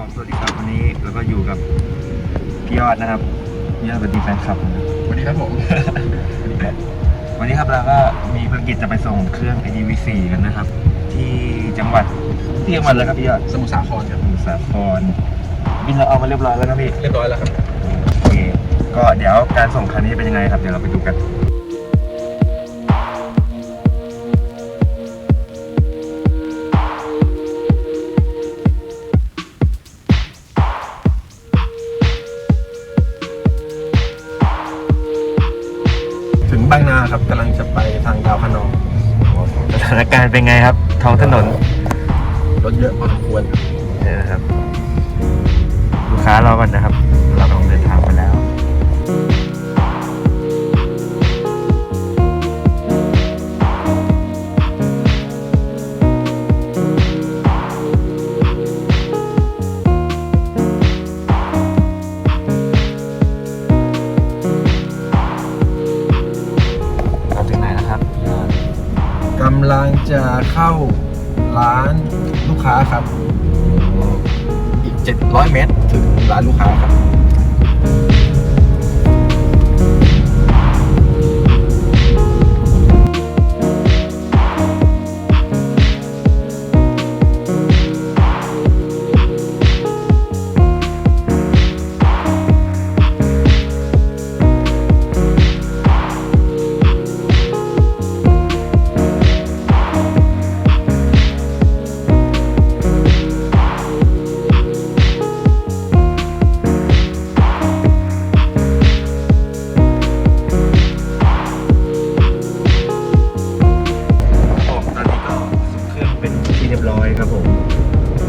ผมสวัสดีครับวันนี้เราก็อยู่กับพี่ยอดนะครับพี่ยอดสวัสดีแฟนคลับนะครับสวัสดีครับผมวันนี้ครับเราก็มีภารกิจจะไปส่งเครื่อง ADV4 กันนะครับ ที่จังหวัดที่จังหวัดอะไรครับพี่ยอดสมุทรสาครครับสมุทรสาครบินเราเอามาเรียบร้อยแล้วนะพี่เรียบร้อยแล้วครับโอเคก็เดี๋ยวการส่งครั้งนี้เป็นยังไงครับเดี๋ยวเราไปดูกัน บางนาครับกำลังจะไปทางดาวคะนองสถานการณ์เป็นไงครับ ท้องถนนรถเยอะพอสมควรครับเนี่ยนะครับ ลูกค้ารอก่อนนะครับำลังจะเข้าร้านลูกค้าครับ อีก 700 เมตรถึงร้านลูกค้าครับ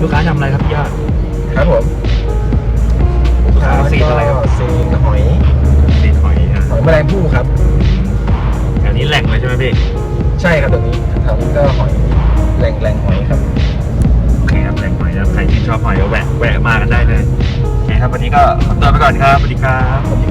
ลูกค้าทำอะไรครับพี่ยอด ครับผมลูกค้าซีนอะไรครับก็ซีนหอยซีนหอยอะหอยแมลงภู่ครับแถวนี้แหล่งเลยใช่ไหมพี่ใช่ครับตรงนี้ทำก็หอยแหล่งแหล่งหอยครับโอเคครับแหล่งหอยแล้วใครที่ชอบหอยก็แวะแวะมากันได้เลยโอเคครับวันนี้ก็ขอตัวไปก่อนครับสวัสดีครับสวัสดีครับสวัสดีครับ